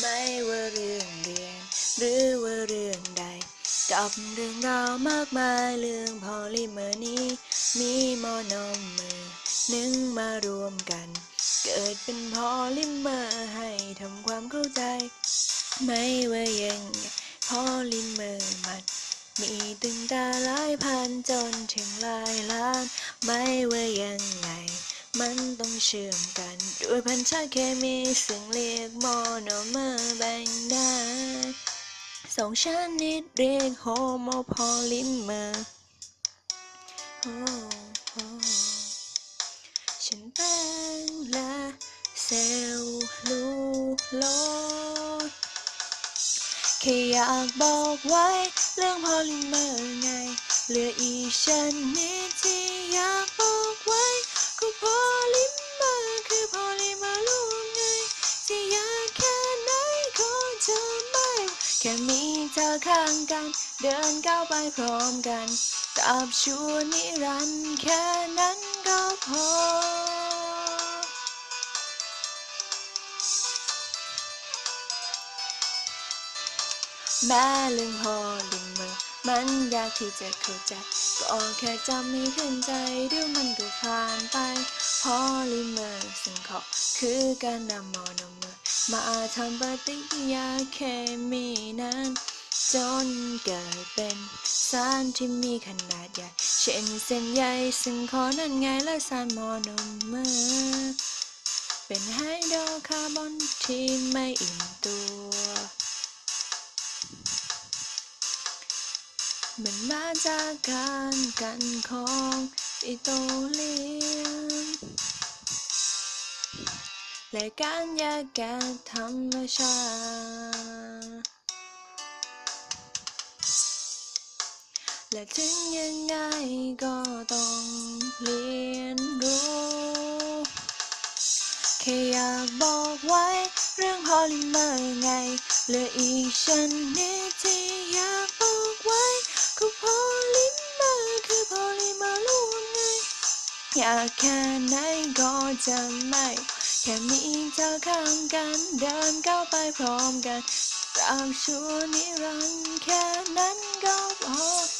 ไม่ว่าเรื่องเรียนหรือว่าเรื่องใด กับเรื่องราวมากมายเรื่องพอลิเมอร์นี้ มีมอนอมเมอหนึ่งมารวมกัน เกิดเป็นพอลิเมอร์ให้ทำความเข้าใจ ไม่ว่ายังไงพอลิเมอร์มันมีตึงตาหลายพันจนถึงหลายล้าน ไม่ว่ายังไง มันต้องเชื่อมกันด้วยพันธะเคมีซึ่งเรียกโมโนเมอร์แบ่งได้สองชนิดเรียกโฮโมโพลิเมอร์ฉันแป้งและเซลลูโลสแค่อยากบอกไว้เรื่องพอลิเมอร์ไงเหลืออีกชนิดที่อยา ข้างกัน เดินก้าวไปพร้อมกันตราบชั่วนิรันดร์แค่นั้นก็พอ แม้เรื่องพอลิเมอร์มันยากที่จะเข้าใจ ก็แค่จำไม่ขึ้นใจเดี๋ยวมันก็ผ่านไป พอลิเมอร์ซึ่งเขาคือการนำมโนเมอมาทำปฏิกิริยาเคมีนั้น จนเกิดเป็นสารที่มีขนาดใหญ่เช่นเส้นใยซึ่งขอนั่นไงและสารโมโนเมอร์เป็นไฮโดรคาร์บอนที่ไม่อิ่มตัว มันมาจากการกันของปิโตเลียมและการแยกแยะธรรมชาติ และถึงยังไงก็ต้องเรียนรู้แค่อยากบอกไว้ เรื่องพอลิเมอร์ไงเหลืออีกชนิดที่อยากบอกไว้ก็พอลิเมอร์คือพอลิเมอร์รวมไง อยากแค่ไหนก็จะไม่ แค่มีเธอข้างกันเดินก้าวไปพร้อมกันตราบชั่วนิรันดร์แค่นั้นก็พอ